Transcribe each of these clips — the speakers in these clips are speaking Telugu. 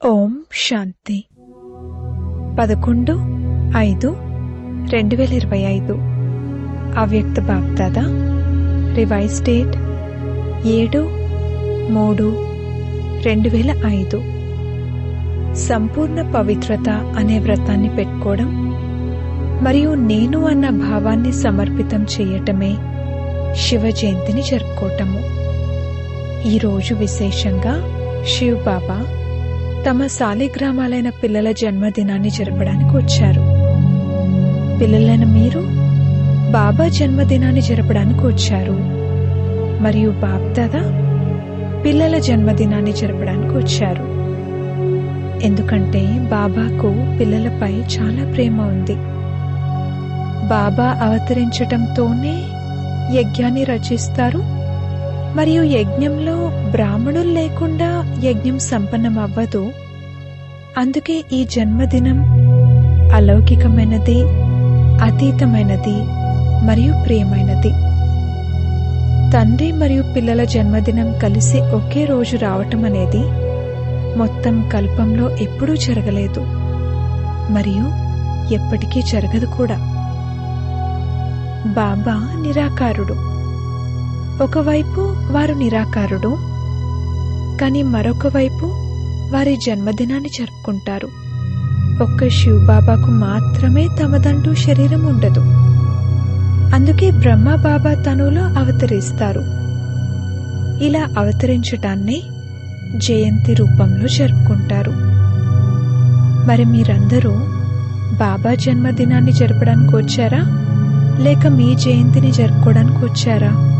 ఓం శాంతి. పదకొండు ఐదు రెండు వేల ఇరవై ఐదు. అవ్యక్త బాప్దాద రివైజ్ డేట్ ఏడు మూడు రెండు వేల ఐదు. సంపూర్ణ పవిత్రత అనే వ్రతాన్ని పెట్టుకోవడం మరియు నేను అన్న భావాన్ని సమర్పితం చేయటమే శివ జయంతిని జరుపుకోవటము ఈరోజు విశేషంగా శివ్ బాబా తమ సాలిగ్రామాలైన పిల్లల జన్మదినాన్ని జరపడానికి వచ్చారు. పిల్లలైన మీరు బాబా జన్మదినాన్ని జరపడానికి వచ్చారు. మరియు బాబ్దాదా పిల్లల జన్మదినాన్ని జరపడానికి వచ్చారు. ఎందుకంటే బాబాకు పిల్లలపై చాలా ప్రేమ ఉంది. బాబా అవతరించటంతోనే యజ్ఞాన్ని రచిస్తారు. మరియు యజ్ఞంలో బ్రాహ్మణులు లేకుండా యజ్ఞం సంపన్నం అవ్వదు అందుకే ఈ జన్మదినం అలౌకికమైనది అతీతమైనది మరియు ప్రియమైనది. తండ్రి మరియు పిల్లల జన్మదినం కలిసి ఒకే రోజు రావటం అనేది మొత్తం కల్పంలో ఎప్పుడూ జరగలేదు మరియు ఎప్పటికీ జరగదు కూడా. బాబా నిరాకారుడు. ఒకవైపు వారు నిరాకారుడు కానీ మరొక వైపు వారి జన్మదినాన్ని జరుపుకుంటారు. ఒక్క శివబాబాకు మాత్రమే తమదంటూ శరీరం ఉండదు. అందుకే బ్రహ్మ బాబా తనులో అవతరిస్తారు. ఇలా అవతరించటాన్ని జయంతి రూపంలో జరుపుకుంటారు. మరి మీరందరూ బాబా జన్మదినాన్ని జరపడానికి వచ్చారా? లేక మీ జయంతిని జరుపుకోవడానికి వచ్చారా?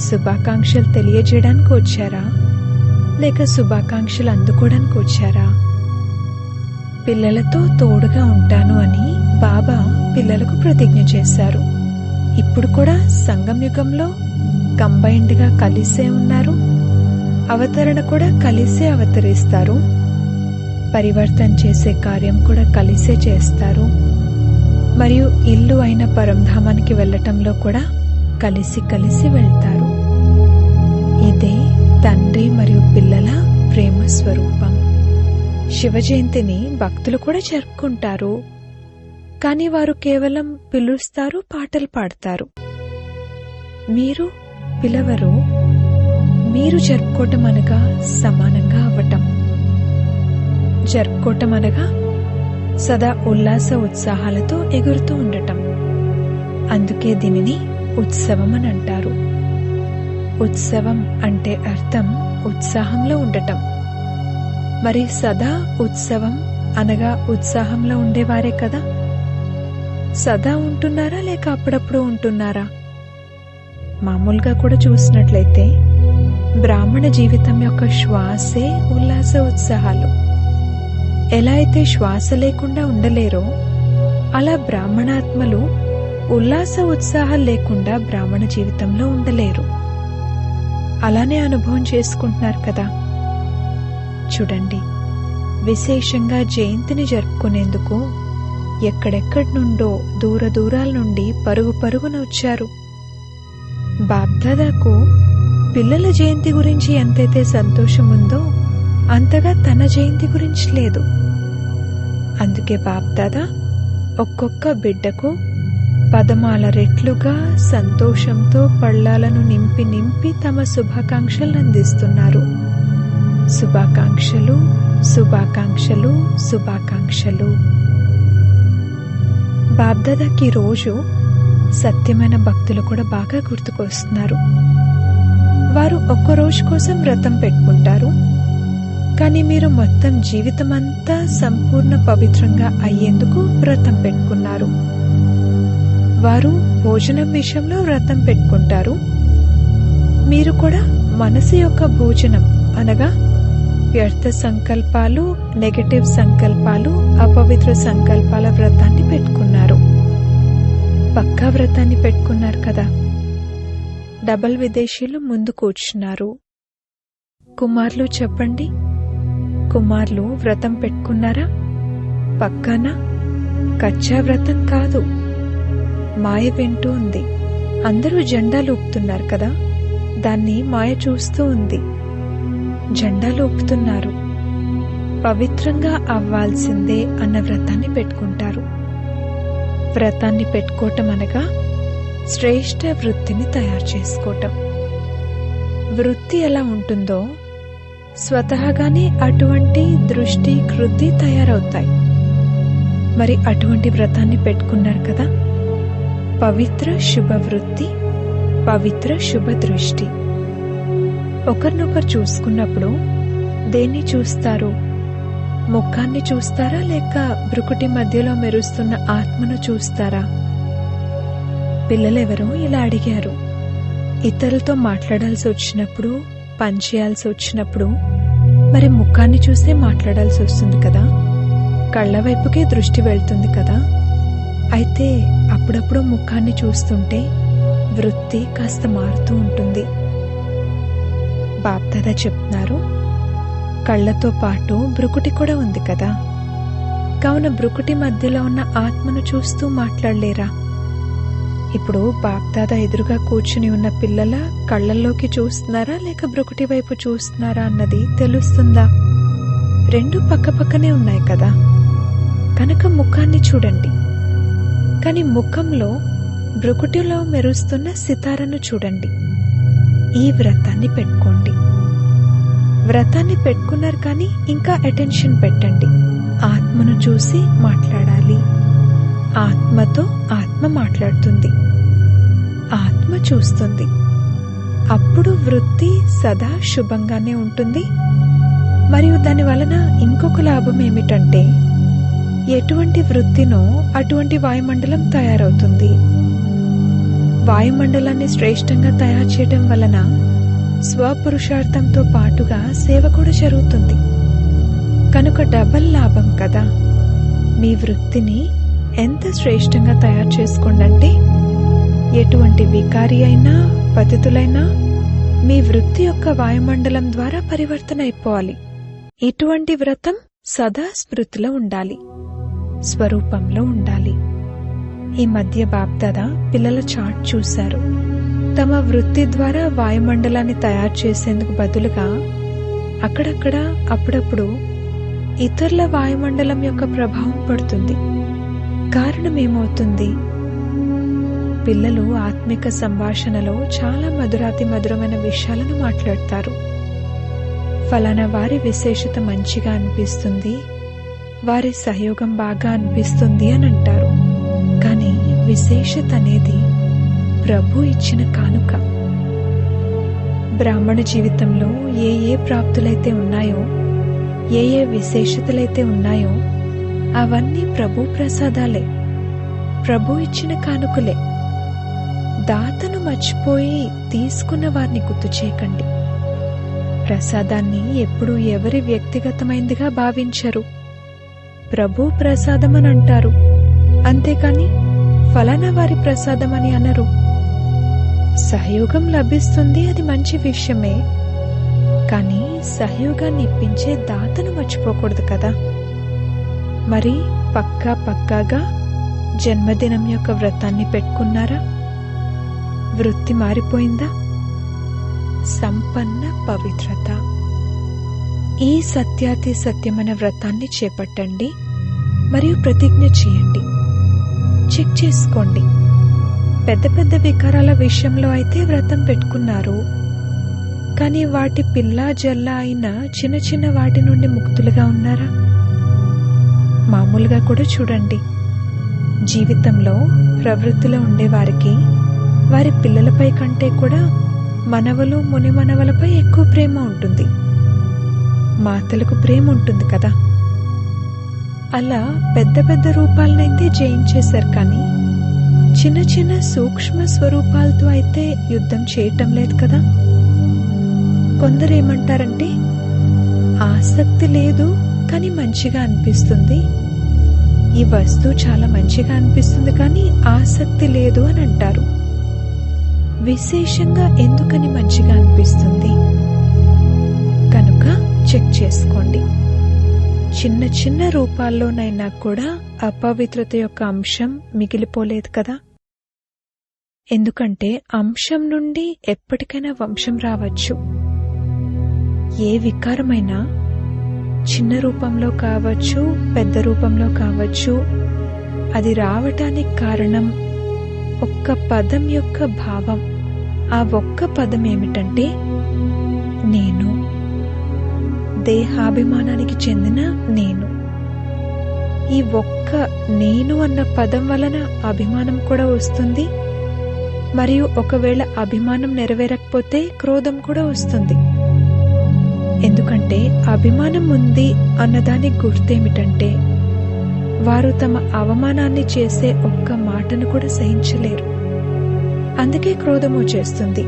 శుభాకాంక్షలు తెలియజేయడానికి వచ్చారా? లేక శుభాకాంక్షలు అందుకోవడానికి వచ్చారా? పిల్లలతో తోడుగా ఉంటాను అని బాబా పిల్లలకు ప్రతిజ్ఞ చేశారు. ఇప్పుడు కూడా సంగం యుగంలో కంబైన్డ్గా కలిసే ఉన్నారు. అవతరణ కూడా కలిసే అవతరిస్తారు. పరివర్తన చేసే కార్యం కూడా కలిసే చేస్తారు. మరియు ఇల్లు అయిన పరంధామానికి వెళ్ళటంలో కూడా కలిసి కలిసి వెళ్తారు. ఇదే తండ్రి మరియు పిల్లల ప్రేమ స్వరూపం. శివ జయంతిని భక్తులు కూడా జరుపుకుంటారు. కానీ వారు కేవలం పిలుస్తారు పాటలు పాడతారు. మీరు పిలవరు మీరు జరుపుకోవటం అనగా సమానంగా అవ్వటం. జరుపుకోవటం అనగా సదా ఉల్లాస ఉత్సాహాలతో ఎగురుతూ ఉండటం. అందుకే దీనిని ఉత్సవం అని అంటారు. ఉత్సవం అంటే అర్థం ఉత్సాహంలో ఉండటం. మరి సదా ఉత్సవం అనగా ఉత్సాహంలో ఉండేవారే కదా? సదా ఉంటున్నారా లేక అప్పుడప్పుడు ఉంటున్నారా? మామూలుగా కూడా చూసినట్లయితే బ్రాహ్మణ జీవితం యొక్క శ్వాసే ఉల్లాస ఉత్సాహాలు. ఎలా అయితే శ్వాస లేకుండా ఉండలేరో అలా బ్రాహ్మణాత్మలు ఉల్లాస ఉత్సాహాలు లేకుండా బ్రాహ్మణ జీవితంలో ఉండలేరు. అలానే అనుభవం చేసుకుంటున్నారు కదా. చూడండి విశేషంగా జయంతిని జరుపుకునేందుకు ఎక్కడెక్కడి నుండో దూర దూరాల నుండి పరుగు పరుగున వచ్చారు. బాబ్దాదాకు పిల్లల జయంతి గురించి ఎంతైతే సంతోషం ఉందో అంతగా తన జయంతి గురించి లేదు. అందుకే బాబ్దాదా ఒక్కొక్క బిడ్డకు పదమాల రెట్లుగా సంతోషంతో పళ్ళాలను నింపి నింపి తమ శుభాకాంక్షలు అందిస్తున్నారు. శుభాకాంక్షలు శుభాకాంక్షలు శుభాకాంక్షలు. బాబ్దాదాకి రోజు సత్యమైన భక్తులు కూడా బాగా గుర్తుకొస్తున్నారు. వారు ఒక్క రోజు కోసం వ్రతం పెట్టుకుంటారు. కానీ మీరు మొత్తం జీవితమంతా సంపూర్ణ పవిత్రంగా అయ్యేందుకు వ్రతం పెట్టుకున్నారు. వారు భోజనం విషయంలో వ్రతం పెట్టుకుంటారు. మీరు కూడా మనసు యొక్క భోజనం అనగా వ్యర్థ సంకల్పాలు నెగటివ్ సంకల్పాలు అపవిత్ర సంకల్పాల వ్రతాన్ని పెట్టుకున్నారు. పక్కా వ్రతాన్ని పెట్టుకున్నారు కదా. డబల్ విదేశీయులు ముందు కూర్చున్నారు. కుమార్లు చెప్పండి. కుమార్లు వ్రతం పెట్టుకున్నారా? పక్కానా కచ్చా వ్రతం కాదు. మాయ వింటూ ఉంది. అందరూ జెండాలు ఊపుతున్నారు కదా? దాన్ని మాయ చూస్తూ ఉంది. జెండాలు ఊపుతున్నారు. పవిత్రంగా అవ్వాల్సిందే అన్న వ్రతాన్ని పెట్టుకుంటారు. వ్రతాన్ని పెట్టుకోవటం అనగా శ్రేష్ఠ వృత్తిని తయారు చేసుకోవటం. వృత్తి ఎలా ఉంటుందో స్వతహాగానే అటువంటి దృష్టి కృతి తయారవుతాయి. మరి అటువంటి వ్రతాన్ని పెట్టుకున్నారు కదా? పవిత్ర శుభ వృత్తి పవిత్ర శుభ దృష్టి ఒకరినొకరు చూసుకున్నప్పుడు దేన్ని చూస్తారు? ముఖాన్ని చూస్తారా లేక బ్రుకుటి మధ్యలో మెరుస్తున్న ఆత్మను చూస్తారా? పిల్లలెవరో ఇలా అడిగారు. ఇతరులతో మాట్లాడాల్సి వచ్చినప్పుడు పనిచేయాల్సి వచ్చినప్పుడు మరి ముఖాన్ని చూసే మాట్లాడాల్సి వస్తుంది కదా? కళ్ళ వైపుకే దృష్టి వెళ్తుంది కదా? అయితే అప్పుడప్పుడు ముఖాన్ని చూస్తుంటే వృత్తి కాస్త మారుతూ ఉంటుంది. బాప్దాదా చెప్తున్నారు కళ్ళతో పాటు బ్రుకుటి కూడా ఉంది కదా. కావున బ్రుకుటి మధ్యలో ఉన్న ఆత్మను చూస్తూ మాట్లాడలేరా? ఇప్పుడు బాప్దాదా ఎదురుగా కూర్చుని ఉన్న పిల్లల కళ్ళల్లోకి చూస్తున్నారా లేక బ్రుకుటి వైపు చూస్తున్నారా అన్నది తెలుస్తుందా? రెండు పక్కపక్కనే ఉన్నాయి కదా. కనుక ముఖాన్ని చూడండి. కానీ ముఖంలో బ్రుకుటిలో మెరుస్తున్న సితారను చూడండి. ఈ వ్రతాన్ని పెట్టుకోండి. వ్రతాన్ని పెట్టుకున్నారు కానీ ఇంకా అటెన్షన్ పెట్టండి. ఆత్మను చూసి మాట్లాడాలి. ఆత్మతో ఆత్మ మాట్లాడుతుంది. ఆత్మ చూస్తుంది. అప్పుడు వృత్తి సదా శుభంగానే ఉంటుంది. మరియు దాని వలన ఇంకొక లాభం ఏమిటంటే ఎటువంటి వృత్తినో అటువంటి వాయుమండలం తయారవుతుంది. వాయుమండలాన్ని శ్రేష్టంగా తయారు చేయడం వలన స్వపురుషార్థంతో పాటుగా సేవ కూడా జరుగుతుంది. కనుక డబల్ లాభం కదా. మీ వృత్తిని ఎంత శ్రేష్టంగా తయారు చేసుకోండంటే ఎటువంటి వికారి అయినా పతితులైనా మీ వృత్తి యొక్క వాయుమండలం ద్వారా పరివర్తన అయిపోవాలి. ఇటువంటి వ్రతం సదా స్మృతిలో ఉండాలి. స్వరూపంలో ఉండాలి. ఈ మధ్య బాప్దాదా పిల్లల చాట్ చూశారు. తమ వృత్తి ద్వారా వాయుమండలాన్ని తయారు చేసేందుకు బదులుగా అక్కడక్కడ అప్పుడప్పుడు ఇతరుల వాయుమండలం యొక్క ప్రభావం పడుతుంది. కారణం ఏమవుతుంది? పిల్లలు ఆత్మిక సంభాషణలో చాలా మధురాతి మధురమైన విషయాలను మాట్లాడతారు. ఫలానా వారి విశేషత మంచిగా అనిపిస్తుంది. వారి సహయోగం బాగా అనిపిస్తుంది అని అంటారు. కానీ విశేషత అనేది ప్రభు ఇచ్చిన కానుక. బ్రాహ్మణ జీవితంలో ఏ ఏ ప్రాప్తులైతే ఉన్నాయో ఏ ఏ విశేషతలైతే ఉన్నాయో అవన్నీ ప్రభు ప్రసాదాలే. ప్రభు ఇచ్చిన కానుకలే. దాతను మర్చిపోయి తీసుకున్న వారిని గుర్తు చేయకండి. ప్రసాదాన్ని ఎప్పుడూ ఎవరి వ్యక్తిగతమైందిగా భావించరు. ప్రభు ప్రసాదం అని అంటారు అంతేకాని ఫలానా వారి ప్రసాదం అని అనరు. సహయోగం లభిస్తుంది అది మంచి విషయమే. కానీ సహయోగాన్ని ఇప్పించే దాతను మర్చిపోకూడదు కదా. మరి పక్కా పక్కాగా జన్మదినం యొక్క వ్రతాన్ని పెట్టుకున్నారా? వృత్తి మారిపోయిందా? సంపన్న పవిత్రత. ఈ సత్యాతి సత్యమైన వ్రతాన్ని చేపట్టండి మరియు ప్రతిజ్ఞ చేయండి. చెక్ చేసుకోండి. పెద్ద పెద్ద వికారాల విషయంలో అయితే వ్రతం పెట్టుకున్నారు. కానీ వాటి పిల్ల జల్ల అయిన చిన్న చిన్న వాటి నుండి ముక్తులుగా ఉన్నారా? మామూలుగా కూడా చూడండి. జీవితంలో ప్రవృత్తిలో ఉండేవారికి వారి పిల్లలపై కంటే కూడా మనవలు ముని మనవలపై ఎక్కువ ప్రేమ ఉంటుంది. మాతలకు ప్రేమ ఉంటుంది కదా. అలా పెద్ద పెద్ద రూపాలనైతే జయించేశారు కానీ చిన్న చిన్న సూక్ష్మ స్వరూపాలతో అయితే యుద్ధం చేయటం లేదు కదా. కొందరేమంటారంటే ఆసక్తి లేదు కానీ మంచిగా అనిపిస్తుంది. ఈ వస్తువు చాలా మంచిగా అనిపిస్తుంది కానీ ఆసక్తి లేదు అని అంటారు. విశేషంగా ఎందుకని మంచిగా అనిపిస్తుంది? కనుక చెక్ చేసుకోండి. చిన్న చిన్న రూపాల్లోనైనా కూడా అపవిత్రత యొక్క అంశం మిగిలిపోలేదు కదా? ఎందుకంటే అంశం నుండి ఎప్పటికైనా వంశం రావచ్చు. ఏ వికారమైనా చిన్న రూపంలో కావచ్చు పెద్ద రూపంలో కావచ్చు అది రావటానికి కారణం ఒక్క పదం యొక్క భావం. ఆ ఒక్క పదం ఏమిటంటే నేను దేహాభిమానానికి చెందిన నేను. ఈ ఒక్క నేను అన్న పదం వలన అభిమానం కూడా వస్తుంది. మరియు ఒకవేళ అభిమానం నెరవేరకపోతే క్రోధం కూడా వస్తుంది. ఎందుకంటే అభిమానం ఉంది అన్నదాని గుర్తేమిటంటే వారు తమ అవమానాన్ని చేసే ఒక్క మాటను కూడా సహించలేరు. అందుకే క్రోధం వచ్చేస్తుంది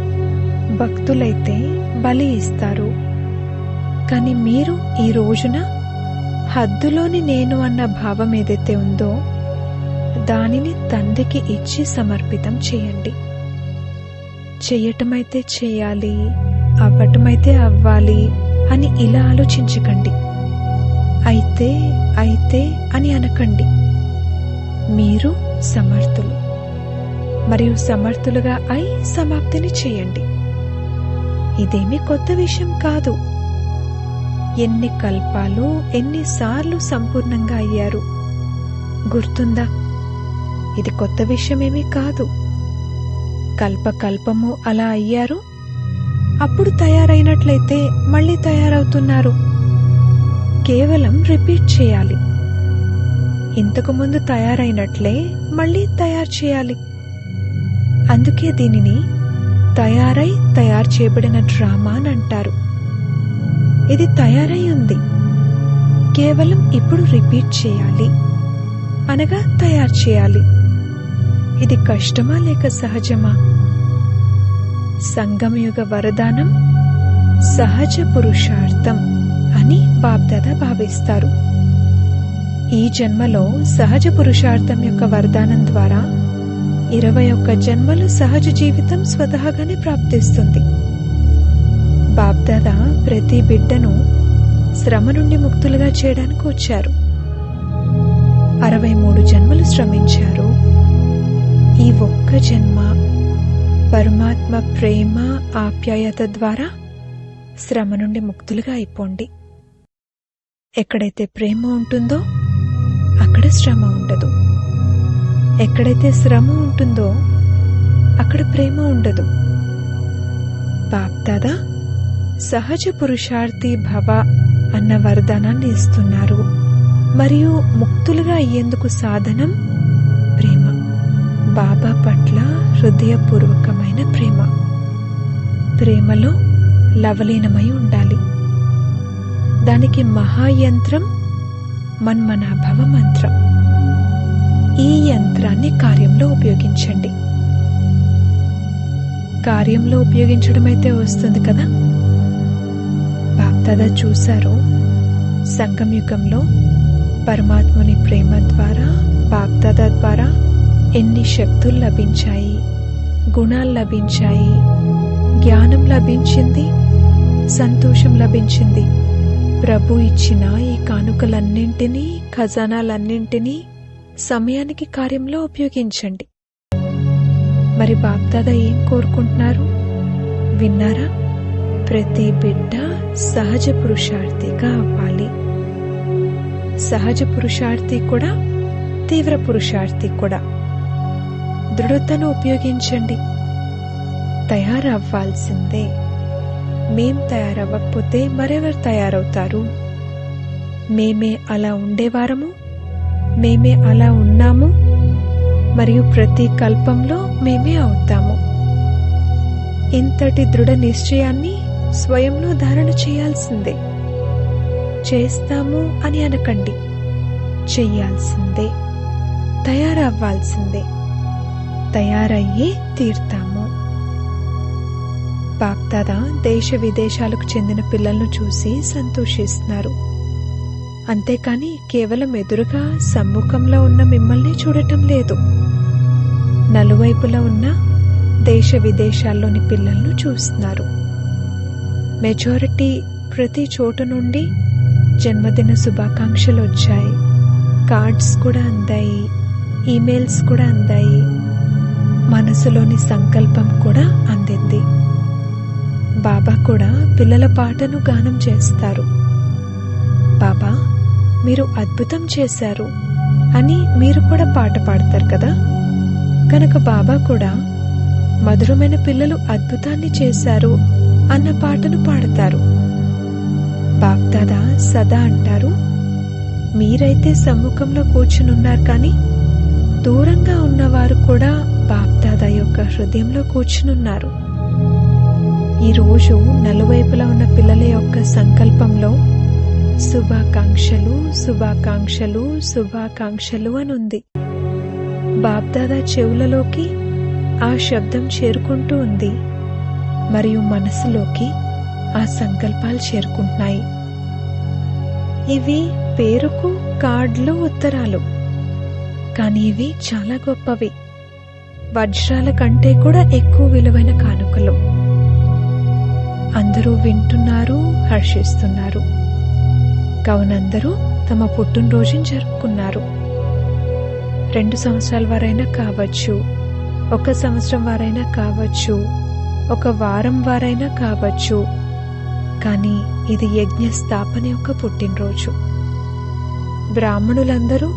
భక్తులైతే బలి ఇస్తారు. కానీ మీరు ఈ రోజున హద్దులోని నేను అన్న భావం ఏదైతే ఉందో దానిని తండ్రికి ఇచ్చి సమర్పితం చేయండి. చెయ్యటమైతే చేయాలి అవ్వటమైతే అవ్వాలి అని ఇలా ఆలోచించకండి. అయితే అయితే అని అనకండి. మీరు సమర్థులు. మరియు సమర్థులుగా అయి సమాప్తిని చేయండి. ఇదేమీ కొత్త విషయం కాదు. ఎన్ని కల్పాలు ఎన్నిసార్లు సంపూర్ణంగా అయ్యారు? గుర్తుందా? ఇది కొత్త విషయమేమీ కాదు. కల్పకల్పము అలా అయ్యారు? అప్పుడు తయారైనట్లయితే మళ్ళీ తయారవుతున్నారు. కేవలం రిపీట్ చేయాలి. ఇంతకుముందు తయారైనట్లే మళ్ళీ తయారు చేయాలి. అందుకే దీనిని తయారై తయారు చేయబడిన డ్రామా అని అంటారు. ఇది తయారై ఉంది. కేవలం ఇప్పుడు రిపీట్ చేయాలి. అనగా తయారు చేయాలి. ఇది కష్టమా లేక సహజమా? సంగమయుగ వరదానం సహజ పురుషార్థం అని బాబ్దాదా భావిస్తారు. ఈ జన్మలో సహజ పురుషార్థం యొక్క వరదానం ద్వారా ఇరవై ఒక్క జన్మలు సహజ జీవితం స్వతహాగానే ప్రాప్తిస్తుంది. బాప్దాద ప్రతి బిడ్డను శ్రమ నుండి ముక్తులుగా చేయడానికి వచ్చారు. అరవై మూడు జన్మలు శ్రమించారు. ఈ ఒక్క జన్మ పరమాత్మ ప్రేమ ఆప్యాయత ద్వారా శ్రమ నుండి ముక్తులుగా అయిపోండి. ఎక్కడైతే ప్రేమ ఉంటుందో అక్కడ శ్రమ ఉండదు. ఎక్కడైతే శ్రమ ఉంటుందో అక్కడ ప్రేమ ఉండదు. బాప్దాదా సహజ పురుషార్థి భవ అన్న వరదానాన్ని ఇస్తున్నారు. మరియు ముక్తులుగా అయ్యేందుకు సాధనం? ప్రేమ. బాబా పట్ల హృదయపూర్వకమైన ప్రేమ. ప్రేమలో లవలీనమై ఉండాలి. దానికి మహాయంత్రం మన్మనాభవ మంత్రం. ఈ యంత్రాన్ని కార్యంలో ఉపయోగించండి. కార్యంలో ఉపయోగించడం అయితే వస్తుంది కదా? తద చూశారు? సంగమయుగంలో పరమాత్ముని ప్రేమ ద్వారా బాగ్దాద ద్వారా ఎన్ని శక్తులు లభించాయి? గుణాలు లభించాయి? జ్ఞానం లభించింది? సంతోషం లభించింది? ప్రభు ఇచ్చిన ఈ కానుకలన్నింటినీ ఖజానాలన్నింటినీ సమయానికి కార్యంలో ఉపయోగించండి. మరి బాప్దాదా ఏం కోరుకుంటున్నారు? విన్నారా? ప్రతి బిడ్డ సహజ పురుషార్థిగా అవ్వాలి. సహజ పురుషార్థి కూడా తీవ్ర పురుషార్థి కూడా. దృఢతను ఉపయోగించండి. తయారవ్వాల్సిందే. మేం తయారవ్వకపోతే మరెవరు తయారవుతారు? మేమే అలా ఉండేవారము? మేమే అలా ఉన్నాము? మరియు ప్రతి కల్పంలో మేమే అవుతాము. ఇంతటి దృఢ నిశ్చయాన్ని స్వయంలో ధారణ చేయాల్సిందే. చేస్తాము అని అనకండి. చెయ్యాల్సిందే తయారవ్వాల్సిందే. తయారయ్యే తీర్తాము. బాగ్దాదా దేశ విదేశాలకు చెందిన పిల్లలను చూసి సంతోషిస్తున్నారు. అంతేకాని కేవలం ఎదురుగా సమ్ముఖంలో ఉన్న మిమ్మల్ని చూడటం లేదు. నలువైపులా ఉన్న దేశ విదేశాల్లోని పిల్లలను చూస్తున్నారు. మెజారిటీ ప్రతి చోటు నుండి జన్మదిన శుభాకాంక్షలు వచ్చాయి. కార్డ్స్ కూడా అందాయి. ఈమెయిల్స్ కూడా అందాయి. మనసులోని సంకల్పం కూడా అందింది. బాబా కూడా పిల్లల పాటను గానం చేస్తారు. బాబా మీరు అద్భుతం చేశారు అని మీరు కూడా పాట పాడతారు కదా? కనుక బాబా కూడా మధురమైన పిల్లలు అద్భుతాన్ని చేశారు అన్న పాటను పాడతారు. బాప్దాదా సదా అంటారు మీరైతే సమ్ముఖంలో కూర్చునున్నారు కానీ దూరంగా ఉన్నవారు కూడా బాప్దాదా యొక్క హృదయంలో కూర్చునున్నారు. ఈరోజు నలువైపులా ఉన్న పిల్లల యొక్క సంకల్పంలో శుభాకాంక్షలు శుభాకాంక్షలు శుభాకాంక్షలు అని ఉంది బాప్దాదా చెవులలోకి ఆ శబ్దం చేరుకుంటూ ఉంది. మరియు మనసులోకి ఆ సంకల్పాలు చేరుకుంటున్నాయి. ఇవి పేరుకు కార్డులు ఉత్తరాలు. కానీ ఇవి చాలా గొప్పవి. వజ్రాల కంటే కూడా ఎక్కువ విలువైన కానుకలు. అందరూ వింటున్నారు హర్షిస్తున్నారు. కావునందరూ తమ పుట్టినరోజును జరుపుకున్నారు. రెండు సంవత్సరాల వారైనా కావచ్చు ఒక సంవత్సరం వారైనా కావచ్చు ఒక వారం వారైనా కావచ్చు. కానీ ఇది యజ్ఞ స్థాపన యొక్క పుట్టినరోజు. బ్రాహ్మణులందరూ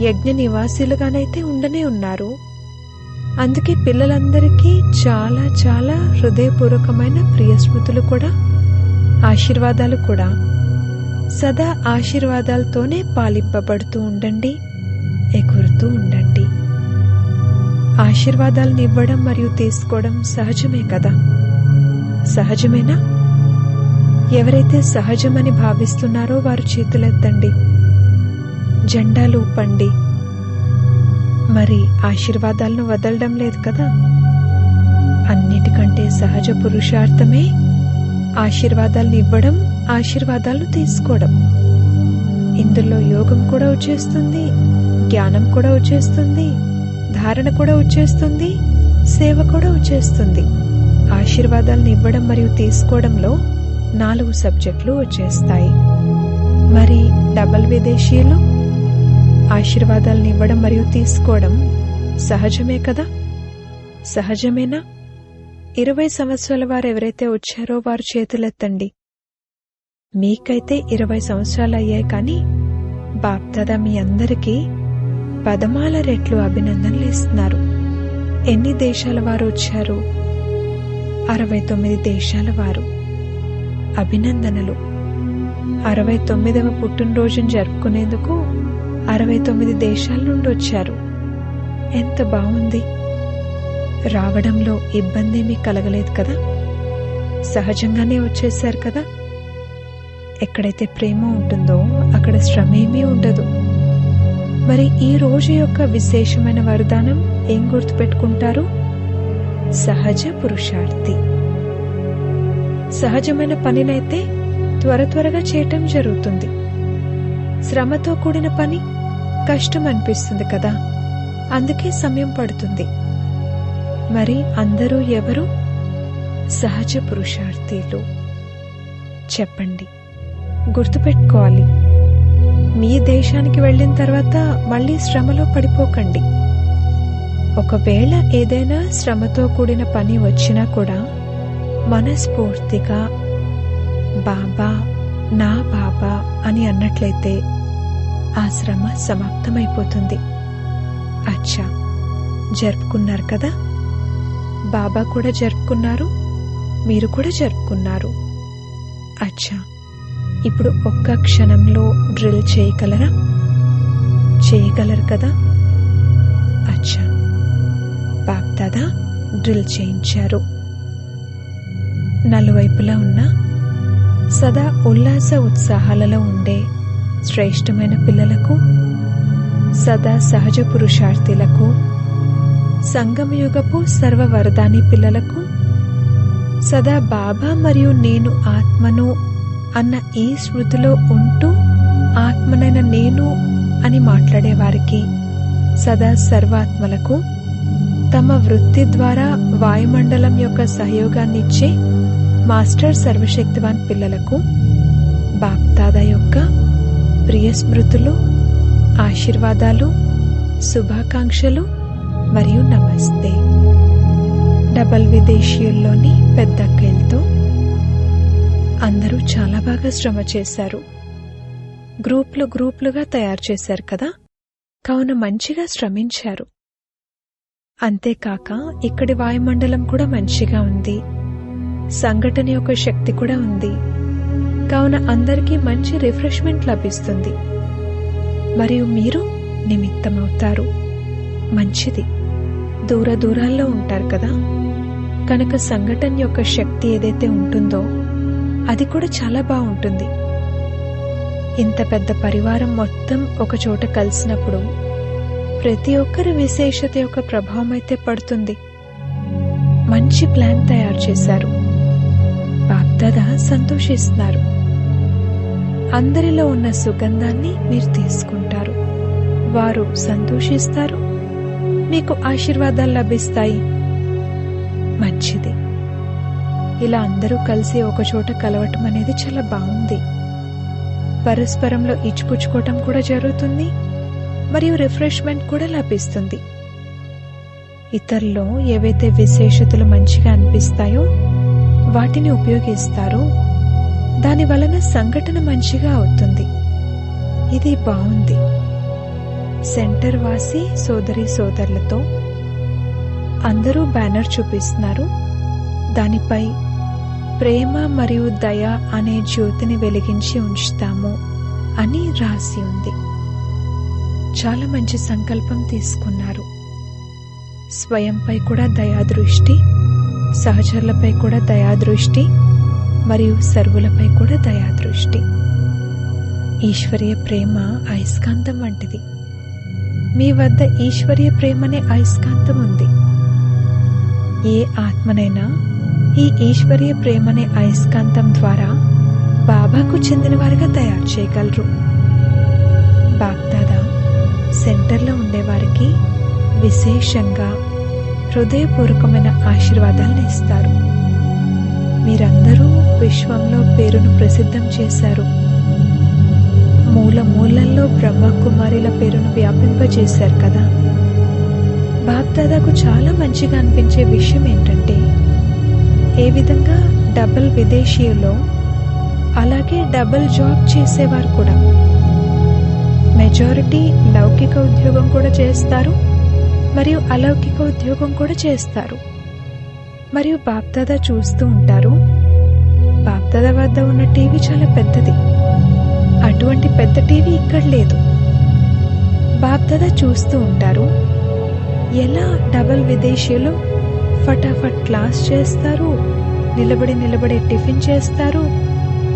యజ్ఞ నివాసులుగానైతే ఉండనే ఉన్నారు. అందుకే పిల్లలందరికీ చాలా చాలా హృదయపూర్వకమైన ప్రియ స్మృతులు కూడా ఆశీర్వాదాలు కూడా. సదా ఆశీర్వాదాలతోనే పాలింపబడుతూ ఉండండి ఎగురుతూ ఉండండి. ఆశీర్వాదాలను ఇవ్వడం మరియు తీసుకోవడం సహజమే కదా? సహజమేనా? ఎవరైతే సహజమని భావిస్తున్నారో వారు చేతులెత్తండి. జెండాలు ఊపండి మరి ఆశీర్వాదాలను వదలడం లేదు కదా? అన్నిటికంటే సహజ పురుషార్థమే ఆశీర్వాదాలను ఇవ్వడం ఆశీర్వాదాలను తీసుకోవడం. ఇందులో యోగం కూడా వచ్చేస్తుంది జ్ఞానం కూడా వచ్చేస్తుంది. ధారణ కూడా వచ్చేస్తుంది సేవ కూడా వచ్చేస్తుంది. ఆశీర్వాదాలను ఇవ్వడం మరియు తీసుకోవడంలో నాలుగు సబ్జెక్టులు వచ్చేస్తాయి. మరి డబల్ విదేశీయులు? ఆశీర్వాదాలను ఇవ్వడం మరియు తీసుకోవడం సహజమే కదా? సహజమేనా? ఇరవై సంవత్సరాల వారు ఎవరైతే వచ్చారో వారు చేతులెత్తండి. మీకైతే ఇరవై సంవత్సరాలు అయ్యాయి కానీ బాప్దాదా మీ అందరికీ పదమాల రెట్లు అభినందనలు ఇస్తున్నారు. ఎన్ని దేశాల వారు వచ్చారు? అరవై తొమ్మిది దేశాల వారు. అభినందనలు. అరవై తొమ్మిదవ పుట్టినరోజును జరుపుకునేందుకు అరవై తొమ్మిది దేశాల నుండి వచ్చారు. ఎంత బాగుంది. రావడంలో ఇబ్బంది ఏమీ కలగలేదు కదా. సహజంగానే వచ్చేసారు కదా. ఎక్కడైతే ప్రేమ ఉంటుందో అక్కడ శ్రమ ఏమీ ఉండదు. మరి ఈ రోజు యొక్క విశేషమైన వరదానం ఏం గుర్తుపెట్టుకుంటారు? సహజ పురుషార్థి. సహజమైన పనినైతే త్వర త్వరగా చేయటం జరుగుతుంది. శ్రమతో కూడిన పని కష్టం అనిపిస్తుంది కదా. అందుకే సమయం పడుతుంది. మరి అందరూ ఎవరు? సహజ పురుషార్థీలు. చెప్పండి. గుర్తుపెట్టుకోవాలి. మీ దేశానికి వెళ్ళిన తర్వాత మళ్ళీ శ్రమలో పడిపోకండి. ఒకవేళ ఏదైనా శ్రమతో కూడిన పని వచ్చినా కూడా మనస్ఫూర్తిగా బాబా నా బాబా అని అన్నట్లయితే ఆ శ్రమ సమాప్తమైపోతుంది. అచ్చా జరుపుకున్నారు కదా? బాబా కూడా జరుపుకున్నారు మీరు కూడా జరుపుకున్నారు. అచ్చా. ఇప్పుడు ఒక్క క్షణంలో డ్రిల్ చేయగలరా? చేయగలరు కదా? అచ్చా. బాప్దాదా డ్రిల్ చేయించారు. నలువైపులా ఉన్న సదా ఉల్లాస ఉత్సాహాలలో ఉండే శ్రేష్టమైన పిల్లలకు సదా సహజ పురుషార్థులకు సంగమయుగపు సర్వవరదాని పిల్లలకు సదా బాబా మరియు నేను ఆత్మను అన్న ఈ స్మృతిలో ఉంటూ ఆత్మనైన నేను అని మాట్లాడేవారికి సదా సర్వాత్మలకు తమ వృత్తి ద్వారా వాయుమండలం యొక్క సహయోగాన్నిచ్చే మాస్టర్ సర్వశక్తివాన్ పిల్లలకు బాప్దాదా యొక్క ప్రియ స్మృతులు ఆశీర్వాదాలు శుభాకాంక్షలు మరియు నమస్తే. డబల్ విదేశీయుల్లోని పెద్దక్కలతో అందరూ చాలా బాగా శ్రమ చేశారు. గ్రూపులు గ్రూపులుగా తయారు చేశారు కదా? కావున మంచిగా శ్రమించారు. అంతేకాక ఇక్కడి వాయుమండలం కూడా మంచిగా ఉంది. సంఘటన యొక్క శక్తి కూడా ఉంది. కావున అందరికీ మంచి రిఫ్రెష్మెంట్ లభిస్తుంది. మరియు మీరు నిమిత్తమవుతారు. మంచిది. దూర దూరాల్లో ఉంటారు కదా? కనుక సంఘటన యొక్క శక్తి ఏదైతే ఉంటుందో అది కూడా చాలా బాగుంటుంది. ఇంత పెద్ద పరివారం మొత్తం ఒక చోట కలిసినప్పుడు ప్రతి ఒక్కరి విశేషత యొక్క ప్రభావం అయితే పడుతుంది. మంచి ప్లాన్ తయారు చేశారు. బాప్దాదా సంతోషిస్తున్నారు. అందరిలో ఉన్న సుగంధాన్ని మీరు తీసుకుంటారు. వారు సంతోషిస్తారు. మీకు ఆశీర్వాదాలు లభిస్తాయి. మంచిది. ఇలా అందరూ కలిసి ఒకచోట కలవటం అనేది చాలా బాగుంది. పరస్పరంలో ఇచ్చిపుచ్చుకోవటం కూడా జరుగుతుంది. మరియు రిఫ్రెష్మెంట్ కూడా లభిస్తుంది. ఇతరుల్లో ఏవైతే విశేషతలు మంచిగా అనిపిస్తాయో వాటిని ఉపయోగిస్తారు. దాని వలన సంఘటన మంచిగా అవుతుంది. ఇది బాగుంది. సెంటర్ వాసి సోదరి సోదరులతో అందరూ బ్యానర్ చూపిస్తున్నారు. దానిపై ప్రేమ మరియు దయ అనే జ్యోతిని వెలిగించి ఉంచుతాము అని రాసి ఉంది. చాలా మంచి సంకల్పం తీసుకున్నారు. స్వయంపై కూడా దయాదృష్టి సహచరులపై కూడా దయాదృష్టి మరియు సర్వులపై కూడా దయాదృష్టి. ఈశ్వరీయ ప్రేమ అయస్కాంతం వంటిది. మీ వద్ద ఈశ్వరీయ ప్రేమనే అయస్కాంతం ఉంది. ఏ ఆత్మనైనా ఈ ఈశ్వరీయ ప్రేమనే అయస్కాంతం ద్వారా బాబాకు చెందిన వారిగా తయారు చేయగలరు. బాగ్దాదా సెంటర్లో ఉండేవారికి విశేషంగా హృదయపూర్వకమైన ఆశీర్వాదాలను ఇస్తారు. మీరందరూ విశ్వంలో పేరును ప్రసిద్ధం చేశారు. మూల మూలల్లో బ్రహ్మకుమారిల పేరును వ్యాపింపజేశారు కదా. బాప్దాదాకు చాలా మంచిగా అనిపించే విషయం ఏంటంటే ఏ విధంగా డబుల్ విదేశీయులో అలాగే డబుల్ జాబ్ చేసేవారు కూడా. మెజారిటీ లౌకిక ఉద్యోగం కూడా చేస్తారు మరియు అలౌకిక ఉద్యోగం కూడా చేస్తారు. మరియు బాప్దాదా చూస్తూ ఉంటారు బాప్దాదా వద్ద ఉన్న టీవీ చాలా పెద్దది. అటువంటి పెద్ద టీవీ ఇక్కడ లేదు. బాప్దాదా చూస్తూ ఉంటారు ఎలా డబల్ విదేశీయులు ఫటాఫట్ క్లాస్ చేస్తారు నిలబడి నిలబడి టిఫిన్ చేస్తారు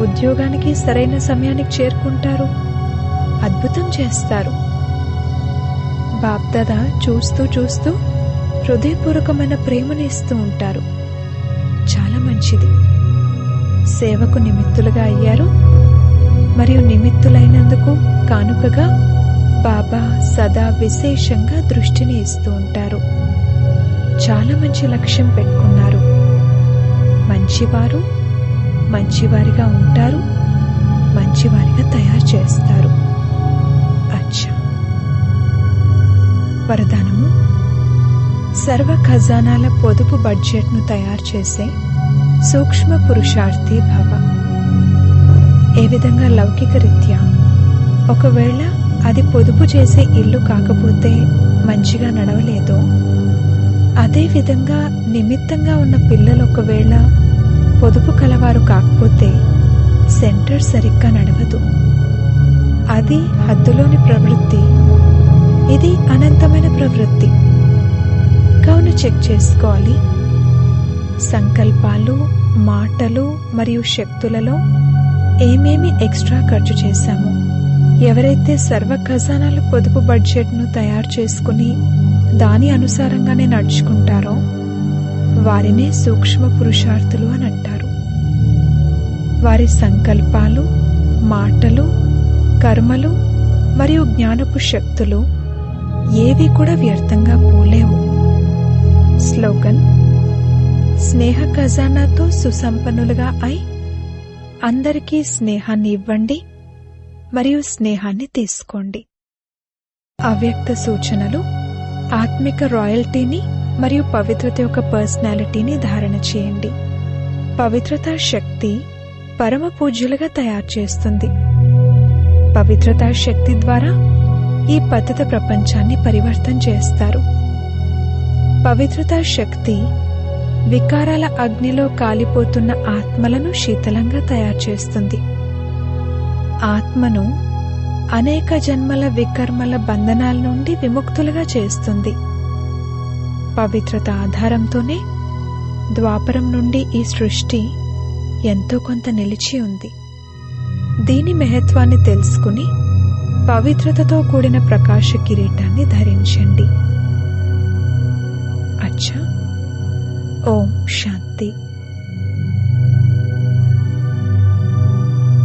ఉద్యోగానికి సరైన సమయానికి చేరుకుంటారు అద్భుతం చేస్తారు. బాప్దాదా చూస్తూ చూస్తూ హృదయపూర్వకమైన ప్రేమను ఇస్తూ ఉంటారు. చాలా మంచిది. సేవకు నిమిత్తులుగా అయ్యారు. మరియు నిమిత్తులైనందుకు కానుకగా బాబా సదా విశేషంగా దృష్టిని ఇస్తూ ఉంటారు. చాలా మంచి లక్ష్యం పెట్టుకున్నారు. మంచివారు మంచివారిగా ఉంటారు మంచివారిగా తయారు చేస్తారు. అచ్చా! వరదానము సర్వ ఖజానాల పొదుపు బడ్జెట్ను తయారు చేసే సూక్ష్మ పురుషార్థి భవ. ఏ విధంగా లౌకిక రీత్యా ఒకవేళ అది పొదుపు చేసే ఇల్లు కాకపోతే మంచిగా నడవలేదో అదే విధంగా నిమిత్తంగా ఉన్న పిల్లలు ఒకవేళ పొదుపు కలవారు కాకపోతే సెంటర్ సరిగ్గా నడవదు. అది హద్దులోని ప్రవృత్తి. ఇది అనంతమైన ప్రవృత్తి. కావున చెక్ చేసుకోవాలి. సంకల్పాలు మాటలు మరియు శక్తులలో ఏమేమి ఎక్స్ట్రా ఖర్చు చేశాము? ఎవరైతే సర్వ ఖజానాలు పొదుపు బడ్జెట్ను తయారు చేసుకుని దాని అనుసారంగానే నడుచుకుంటారో? వారినే సూక్ష్మ పురుషార్థులు అని అంటారు. వారి సంకల్పాలు మాటలు కర్మలు మరియు జ్ఞానపు శక్తులు ఏవి కూడా వ్యర్థంగా పోలేవు. స్లోగన్ స్నేహ ఖజానాతో సుసంపన్నులుగా అయి అందరికీ స్నేహాన్ని ఇవ్వండి మరియు స్నేహాన్ని తీసుకోండి. అవ్యక్త సూచనలు ఆత్మిక రాయల్టీని మరియు పవిత్రత యొక్క పర్సనాలిటీని ధారణ చేయండి. పవిత్రత శక్తి పరమ పూజ్యులుగా తయారు చేస్తుంది. పవిత్రత శక్తి ద్వారా ఈ పతిత ప్రపంచాన్ని పరివర్తన చేస్తారు. పవిత్రత శక్తి వికారాల అగ్నిలో కాలిపోతున్న ఆత్మలను శీతలంగా తయారు చేస్తుంది. ఆత్మను అనేక జన్మల వికర్మల బంధనాల నుండి విముక్తులుగా చేస్తుంది. పవిత్రత ఆధారంతోనే ద్వాపరం నుండి ఈ సృష్టి ఎంతో కొంత నిలిచి ఉంది. దీని మహత్వాన్ని తెలుసుకుని పవిత్రతతో కూడిన ప్రకాశ కిరీటాన్ని ధరించండి. అచ్చా. ఓం శాంతి.